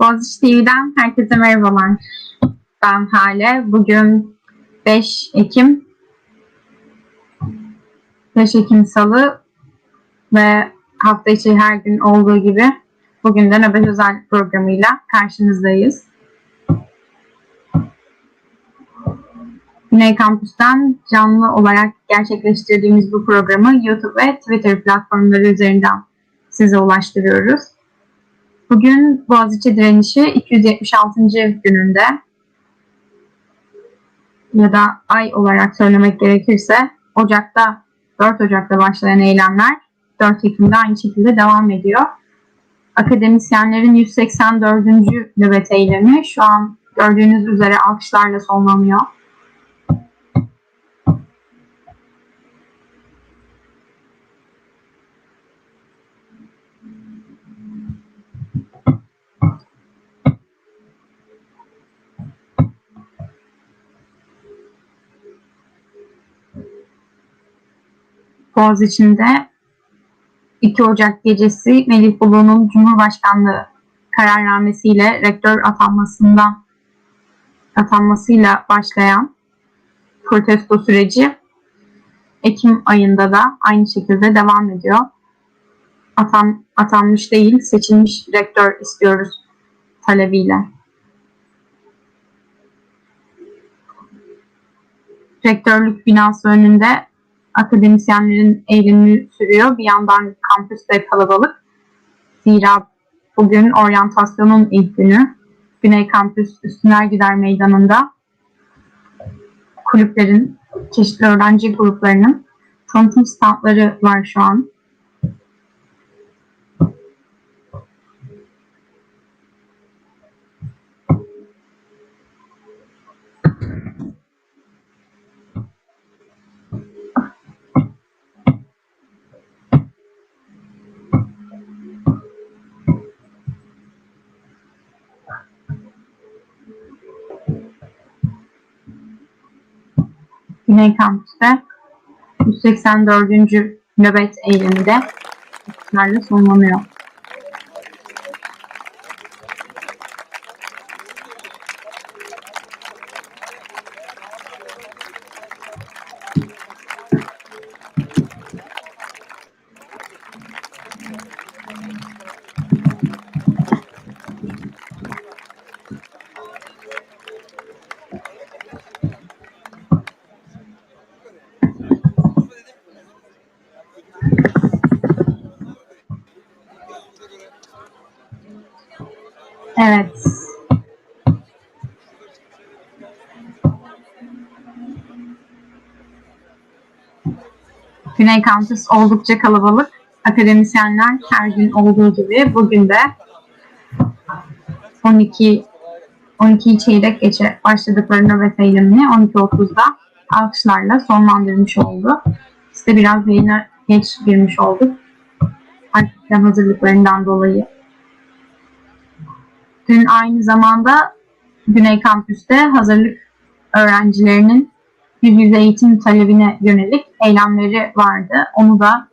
Boğaziçi TV'den herkese merhabalar. Ben Hale. Bugün 5 Ekim 5 Ekim Salı ve hafta içi her gün olduğu gibi bugün de nöbet özel programıyla karşınızdayız. Güney Kampüs'ten canlı olarak gerçekleştirdiğimiz bu programı YouTube ve Twitter platformları üzerinden size ulaştırıyoruz. Bugün Boğaziçi direnişi 276. gününde ya da ay olarak söylemek gerekirse Ocak'ta 4 Ocak'ta başlayan eylemler 4 Ekim'de aynı şekilde devam ediyor. Akademisyenlerin 184. nöbet eylemi şu an gördüğünüz üzere alkışlarla sonlanıyor. Boğaziçi'nde 2 Ocak gecesi Melih Bulu'nun Cumhurbaşkanlığı kararnamesiyle rektör atanmasından atanmasıyla başlayan protesto süreci Ekim ayında da aynı şekilde devam ediyor. Atan, atanmış değil, seçilmiş rektör istiyoruz talebiyle. Rektörlük binası önünde akademisyenlerin eylemi sürüyor. Bir yandan kampüste kalabalık. Zira bugün oryantasyonun ilk günü. Güney Kampüs Üstüner Gider Meydanı'nda kulüplerin, çeşitli öğrenci gruplarının tanıtım standları var şu an. Güney Kampüs'te 184. nöbet eylemi de ısrarla sonlanıyor. Evet. Güney Kampüs oldukça kalabalık. Akademisyenler her gün olduğu gibi bugün de 12 12 çeyrek geçe başladıkları nöbet eylemini 12.30'da alkışlarla sonlandırmış oldu. De biraz yayına geç girmiş olduk. Artık hazırlıklarından dolayı. Dün aynı zamanda Güney Kampüs'te hazırlık öğrencilerinin yüz yüze eğitim talebine yönelik eylemleri vardı. Onu da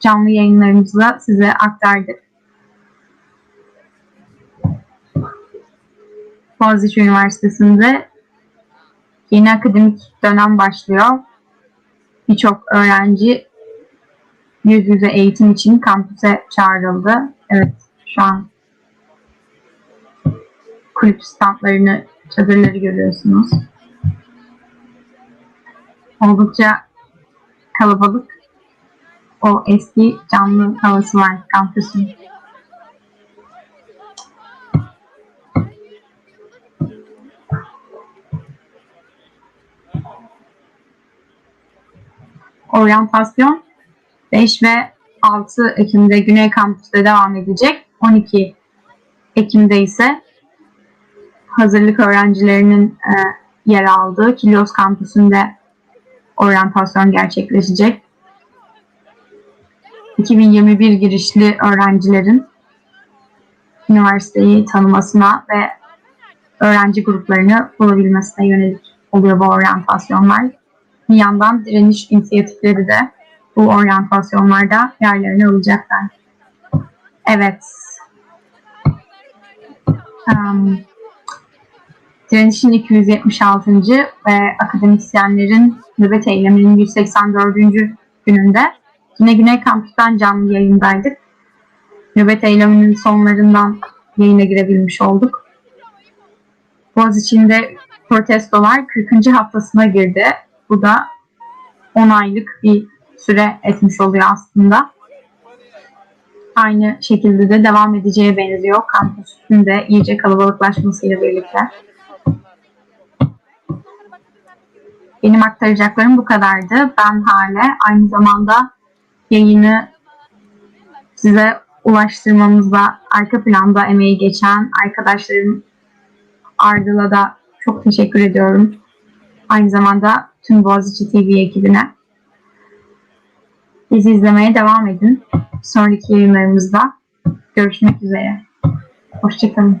canlı yayınlarımızla size aktardık. Boğaziçi Üniversitesi'nde yeni akademik dönem başlıyor. Birçok öğrenci yüz yüze eğitim için kampüse çağrıldı. Evet, şu an kulüp standlarını, çadırları görüyorsunuz. Oldukça kalabalık. O eski canlı havası var kampüsün. Oryantasyon 5 ve 6 Ekim'de Güney Kampüs'te devam edecek. 12 Ekim'de ise hazırlık öğrencilerinin e, yer aldığı Kilyos kampüsünde oryantasyon gerçekleşecek. 2021 girişli öğrencilerin üniversiteyi tanımasına ve öğrenci gruplarını bulabilmesine yönelik oluyor bu oryantasyonlar. Bir yandan direniş inisiyatifleri de bu oryantasyonlarda yerlerini alacaklar. Evet. em, Direniş'in 276. ve akademisyenlerin nöbet eyleminin 184. gününde yine Güney Kampüs'ten canlı yayındaydık. Nöbet eyleminin sonlarından yayına girebilmiş olduk. Boğaziçi'nde protestolar 40. haftasına girdi. Bu da 10 aylık bir süre etmiş oluyor aslında. Aynı şekilde de devam edeceğe benziyor kampüsün de iyice kalabalıklaşmasıyla birlikte. Benim aktaracaklarım bu kadardı. Ben Hale. Aynı zamanda yayını size ulaştırmamızda arka planda emeği geçen arkadaşlarım Ardıl'a da çok teşekkür ediyorum. Aynı zamanda tüm Boğaziçi TV ekibine. Bizi izlemeye devam edin. Sonraki yayınlarımızda görüşmek üzere. Hoşçakalın.